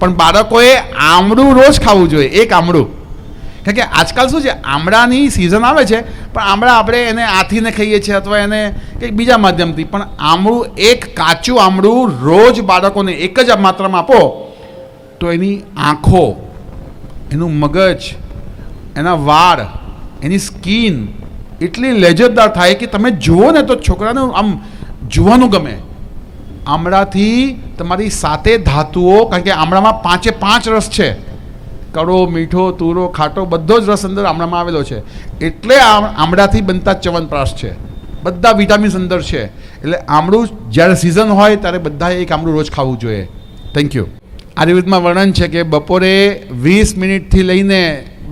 પણ બાળકોએ આમળું રોજ ખાવું જોઈએ, એક આમળું. કારણ કે આજકાલ શું છે, આમળાની સિઝન આવે છે, પણ આમળા આપણે એને આથીને ખાઈએ છીએ અથવા એને કંઈક બીજા માધ્યમથી. પણ આમળું, એક કાચું આમળું રોજ બાળકોને એક જ માત્રામાં આપો, તો એની આંખો, એનું મગજ, એના વાળ, એની સ્કિન એટલી લેજતદાર થાય કે તમે જુઓ ને તો છોકરાને આમ જોવાનું ગમે. આમળાથી તમારી સાતે ધાતુઓ, કારણ કે આમળામાં પાંચે પાંચ રસ છે. કડો, મીઠો, તુરો, ખાટો, બધો જ રસ અંદર આમળામાં આવેલો છે. એટલે આમળાથી બનતા ચવનપ્રાશ છે. બધા વિટામિન્સ અંદર છે. એટલે આમળું જ્યારે સિઝન હોય ત્યારે બધાએ એક આમળું રોજ ખાવું જોઈએ. થેન્ક યુ આયુર્વેદમાં વર્ણન છે કે બપોરે વીસ મિનિટથી લઈને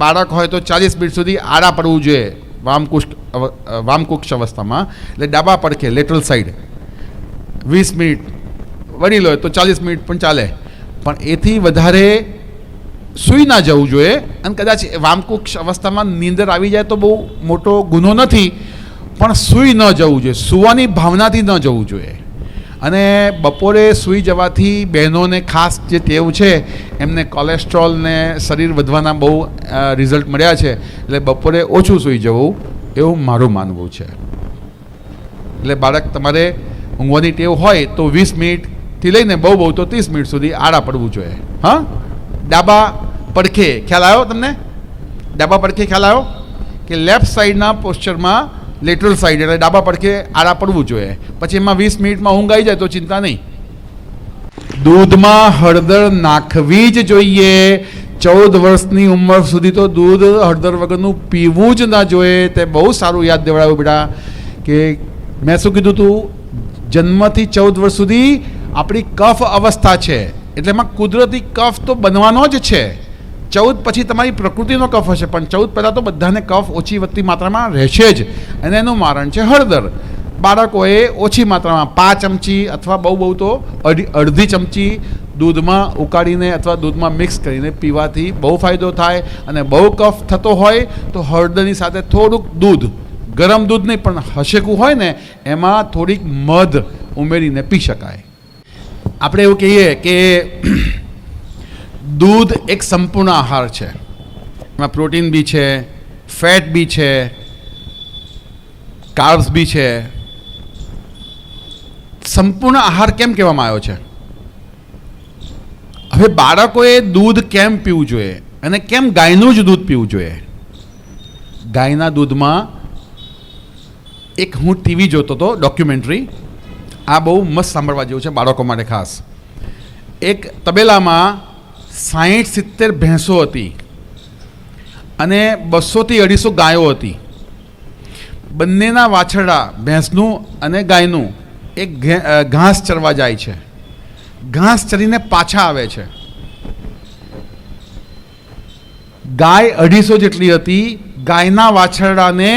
બાળક હોય તો ચાલીસ મિનિટ સુધી આડા પડવું જોઈએ. વામકુષ્ઠ વામકુક્ષ અવસ્થામાં. એટલે ડાબા પડખે લેટરલ સાઈડ વીસ મિનિટ. વડીલ લો, તો ચાલીસ મિનિટ પણ ચાલે. પણ એથી વધારે સૂઈ ના જવું જોઈએ અને કદાચ વામકુક્ષ અવસ્થામાં નીંદર આવી જાય તો બહુ મોટો ગુનો નથી, પણ સૂઈ ન જવું જોઈએ, સૂવાની ભાવનાથી ન જવું જોઈએ. અને બપોરે સૂઈ જવાથી બહેનોને ખાસ જે ટેવ છે, એમને કોલેસ્ટ્રોલ ને શરીર વધવાના બહુ રિઝલ્ટ મળ્યા છે, એટલે બપોરે ઓછું સૂઈ જવું, એવું મારું માનવું છે. એટલે બાળક તમારે ઊંઘવાની ટેવ હોય તો વીસ મિનિટથી લઈને બહુ બહુ તો ત્રીસ મિનિટ સુધી આડા પડવું જોઈએ. હા? ડાબા પડખે, ખ્યાલ આવ્યો તમને? ડાબા પડખે ખ્યાલ આવ્યો? કે લેફ્ટ સાઈડના પોસ્ચરમાં લેટરલ સાઈડ એટલે ડાબા પડખે આડા પડવું જોઈએ. પછી એમાં વીસ મિનિટમાં ઊંઘ આવી જાય તો ચિંતા નહીં. દૂધમાં હળદર નાખવી જ જોઈએ. ચૌદ વર્ષની ઉંમર સુધી તો દૂધ હળદર વગરનું પીવું જ ના જોઈએ. તે બહુ સારું યાદ દેવડાવ્યું બેટા કે મેં શું કીધું તું? જન્મથી ચૌદ વર્ષ સુધી આપણી કફ અવસ્થા છે. એટલે એમાં કુદરતી કફ તો બનવાનો જ છે. ચૌદ પછી તમારી પ્રકૃતિનો કફ હશે, પણ ચૌદ પહેલાં તો બધાને કફ ઓછી વધતી માત્રામાં રહેશે જ. અને એનું મારણ છે હળદર. બાળકોએ ઓછી માત્રામાં પાંચ ચમચી અથવા બહુ બહુ તો અઢી, અડધી ચમચી દૂધમાં ઉકાળીને અથવા દૂધમાં મિક્સ કરીને પીવાથી બહુ ફાયદો થાય અને બહુ કફ થતો હોય તો હળદરની સાથે થોડુંક દૂધ, ગરમ દૂધ નહીં પણ હશેકું હોય ને, એમાં થોડીક મધ ઉમેરીને પી શકાય. આપણે એવું કહીએ કે દૂધ એક સંપૂર્ણ આહાર છે. એમાં પ્રોટીન બી છે, ફેટ બી છે કાર્બ્સ બી છે. સંપૂર્ણ આહાર કેમ કહેવામાં આવ્યો છે? હવે બાળકોએ દૂધ કેમ પીવું જોઈએ અને કેમ ગાયનું જ દૂધ પીવું જોઈએ? ગાયના દૂધમાં એક હું ટીવી જોતો હતો ડોક્યુમેન્ટરી આ બહુ મસ્ત સાંભળવા જેવું છે બાળકો માટે ખાસ. એક તબેલામાં સાહીઠ સિત્તેર ભેંસો હતી અને બસોથી અઢીસો ગાયો હતી. બંનેના વાછરડા, ભેંસનું અને ગાયનું એક ઘાસ ચરવા જાય છે. ઘાસ ચરીને પાછા આવે છે. ગાય અઢીસો જેટલી હતી, ગાયના વાછરડાને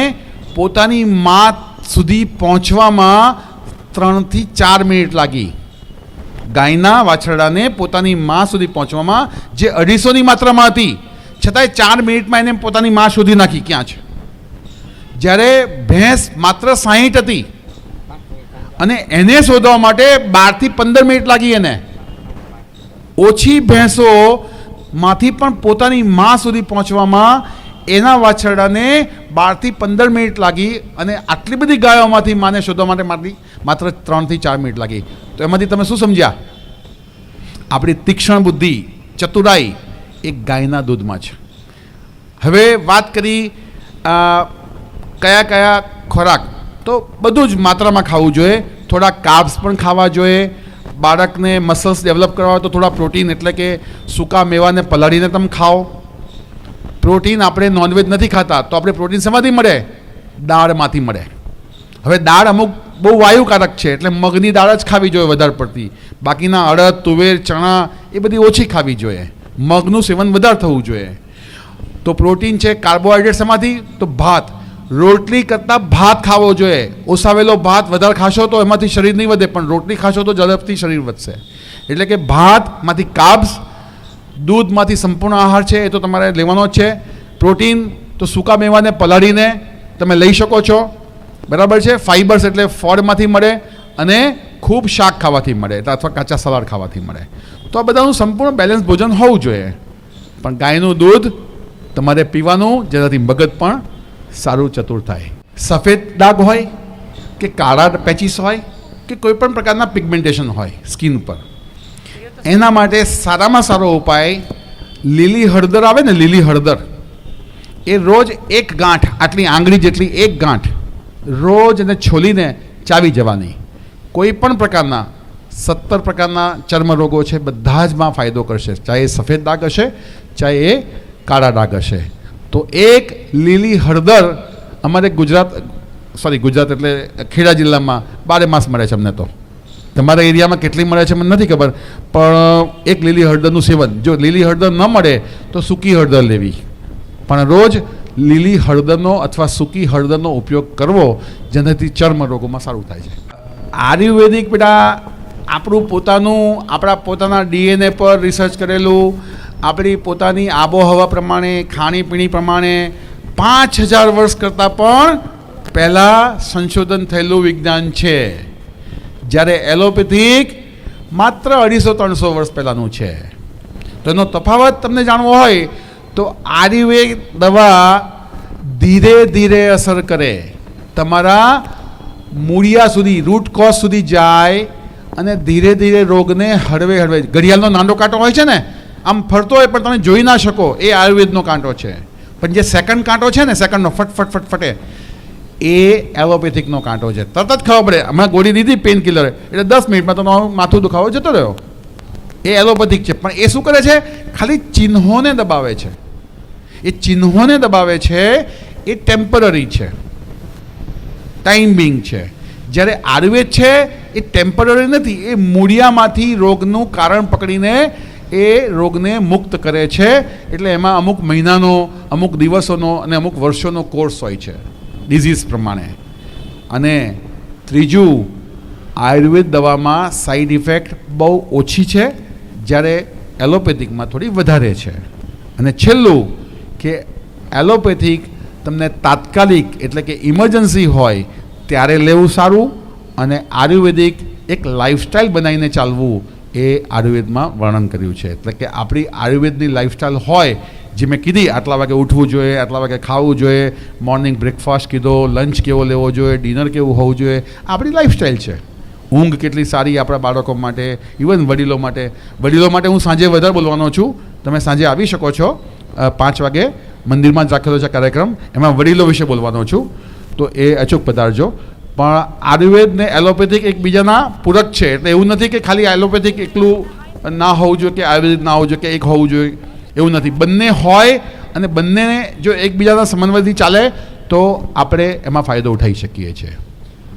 પોતાની માત સુધી પહોંચવામાં ત્રણથી ચાર મિનિટ લાગી. ગાયના વાછરડાને પોતાની મા સુધી પહોંચવામાં જે અઢીસોની માત્રામાં હતી, છતાંય ચાર મિનિટમાં એને પોતાની મા શોધી નાખી ક્યાં છે? જ્યારે ભેંસ માત્ર સાહીઠ હતી અને એને શોધવા માટે બારથી પંદર મિનિટ લાગી એને. ઓછી ભેંસોમાંથી પણ પોતાની મા સુધી પહોંચવામાં એના વાછરડાને બારથી પંદર મિનિટ લાગી અને આટલી બધી ગાયોમાંથી માને શોધવા માટે મારી માત્ર ત્રણથી ચાર મિનિટ લાગી. તો એમાંથી તમે શું સમજ્યા? આપણી તીક્ષ્ણ બુદ્ધિ, ચતુરાઈ એ ગાયના દૂધમાં છે. હવે વાત કરી કયા કયા ખોરાક? તો બધું જ માત્રામાં ખાવું જોઈએ. થોડા કાર્બ્સ પણ ખાવા જોઈએ. બાળકને મસલ્સ ડેવલપ કરવા હોય તો થોડા પ્રોટીન એટલે કે સૂકા મેવાને પલાળીને તમે ખાઓ. પ્રોટીન આપણે નોનવેજ નથી ખાતા, તો આપણે પ્રોટીન શેમાંથી મળે? દાળમાંથી મળે. હવે દાળ અમુક બહુ વાયુકારક છે, એટલે મગની દાળ જ ખાવી જોઈએ વધારે પડતી. બાકીના અડદ, તુવેર, ચણા, એ બધી ઓછી ખાવી જોઈએ. મગનું સેવન વધારે થવું જોઈએ. તો પ્રોટીન છે કાર્બોહાઈડ્રેટ શેમાંથી? તો ભાત. રોટલી કરતાં ભાત ખાવો જોઈએ. ઓસાવેલો ભાત વધારે ખાશો તો એમાંથી શરીર નહીં વધે, પણ રોટલી ખાશો તો ઝડપથી શરીર વધશે. એટલે કે ભાતમાંથી કાર્બ્સ દૂધમાંથી સંપૂર્ણ આહાર છે, એ તો તમારે લેવાનો જ છે. પ્રોટીન તો સૂકા મેવાને પલાળીને તમે લઈ શકો છો. બરાબર છે? ફાઇબર્સ એટલે ફળમાંથી મળે અને ખૂબ શાક ખાવાથી મળે અથવા કાચા સલાડ ખાવાથી મળે. તો આ બધાનું સંપૂર્ણ બેલેન્સ ભોજન હોવું જોઈએ. પણ ગાયનું દૂધ તમારે પીવાનું, જેનાથી મગજ પણ સારું ચતુર થાય. સફેદ ડાઘ હોય કે કાળા પેચીસ હોય કે કોઈ પણ પ્રકારના પિગમેન્ટેશન હોય, સ્કિન પર. એના માટે સારામાં સારો ઉપાય લીલી હળદર આવે ને લીલી હળદર. એ રોજ એક ગાંઠ, આટલી આંગળી જેટલી એક ગાંઠ રોજ એને છોલીને ચાવી જવાની. કોઈ પણ પ્રકારના, સત્તર પ્રકારના ચર્મ રોગો છે, બધા જ માં ફાયદો કરશે. ચાહે એ સફેદ ડાઘ હશે, ચાહે એ કાળા ડાઘ હશે. તો એક લીલી હળદર અમારે ગુજરાત સોરી ગુજરાત એટલે ખેડા જિલ્લામાં બારે માસ મળે છે અમને તો. તમારા એરિયામાં કેટલી મળે છે મને નથી ખબર, પણ એક લીલી હળદરનું સેવન. જો લીલી હળદર ન મળે, તો સૂકી હળદર લેવી. પણ રોજ લીલી હળદરનો અથવા સૂકી હળદરનો ઉપયોગ કરવો, જેનાથી ચર્મ રોગોમાં સારું થાય છે. આયુર્વેદિક બેટા, આપણું પોતાનું, આપણા પોતાના ડીએનએ પર રિસર્ચ કરેલું, આપણી પોતાની આબોહવા પ્રમાણે, ખાણીપીણી પ્રમાણે પાંચ હજાર વર્ષ કરતાં પણ પહેલાં સંશોધન થયેલું વિજ્ઞાન છે. જ્યારે એલોપેથિક માત્ર અઢીસો, ત્રણસો વર્ષ પહેલાંનું છે. તો એનો તફાવત તમને જાણવો હોય, તો આયુર્વેદ દવા ધીરે ધીરે અસર કરે. તમારા મૂળિયા સુધી રૂટ કોઝ સુધી જાય અને ધીરે ધીરે રોગને હળવે હળવે. ઘડિયાળનો નાનો કાંટો હોય છે ને, આમ ફરતો હોય પણ તમે જોઈ ના શકો, એ આયુર્વેદનો કાંટો છે. પણ જે સેકન્ડ કાંટો છે ને સેકન્ડનો ફટ ફટ ફટ, ફટે. એ એલોપેથિકનો કાંટો છે. તરત જ ખબર પડે. હમણાં ગોળી દીધી પેન કિલર એટલે દસ મિનિટમાં તો માથું દુખાવો જતો રહ્યો. એ એલોપેથિક છે. પણ એ શું કરે છે? ખાલી ચિહ્નોને દબાવે છે. એ ચિહ્નોને દબાવે છે, એ ટેમ્પરરી છે. ટાઈમિંગ છે. જ્યારે આયુર્વેદ છે, એ ટેમ્પરરી નથી. એ મૂળિયામાંથી રોગનું કારણ પકડીને એ રોગને મુક્ત કરે છે. એટલે એમાં અમુક મહિનાનો, અમુક દિવસોનો અને અમુક વર્ષોનો કોર્સ હોય છે. ડિઝીઝ પ્રમાણે. અને ત્રીજું, આયુર્વેદ દવામાં સાઈડ ઇફેક્ટ બહુ ઓછી છે, જ્યારે એલોપેથિકમાં થોડી વધારે છે. અને છેલ્લું, કે એલોપેથિક તમને તાત્કાલિક એટલે કે ઇમરજન્સી હોય, ત્યારે લેવું સારું અને આયુર્વેદિક એક લાઈફસ્ટાઈલ બનાવીને ચાલવું એ આયુર્વેદમાં વર્ણન કર્યું છે. એટલે કે આપણી આયુર્વેદની લાઈફસ્ટાઈલ હોય જે મેં કીધી, આટલા વાગે ઉઠવું જોઈએ, આટલા વાગે ખાવું જોઈએ મોર્નિંગ બ્રેકફાસ્ટ કીધો લંચ કેવો લેવો જોઈએ ડિનર કેવું હોવું જોઈએ, આપણી લાઈફસ્ટાઈલ છે. ઊંઘ કેટલી સારી આપણા બાળકો માટે ઇવન વડીલો માટે. વડીલો માટે હું સાંજે વધારે બોલવાનો છું. તમે સાંજે આવી શકો છો પાંચ વાગે મંદિરમાં જ રાખેલો છે કાર્યક્રમ. એમાં વડીલો વિશે બોલવાનો છું. તો એ અચૂક પધારજો. પણ આયુર્વેદ ને એલોપેથિક એકબીજાના પૂરક છે. એટલે એવું નથી કે ખાલી એલોપેથિક એકલું ના હોવું જોઈએ કે આયુર્વેદિક ના હોવું જોઈએ કે એક હોવું જોઈએ. એવું નથી. બંને હોય અને બંનેને જો એકબીજાના સમન્વયથી ચાલે, તો આપણે એમાં ફાયદો ઉઠાવી શકીએ છીએ.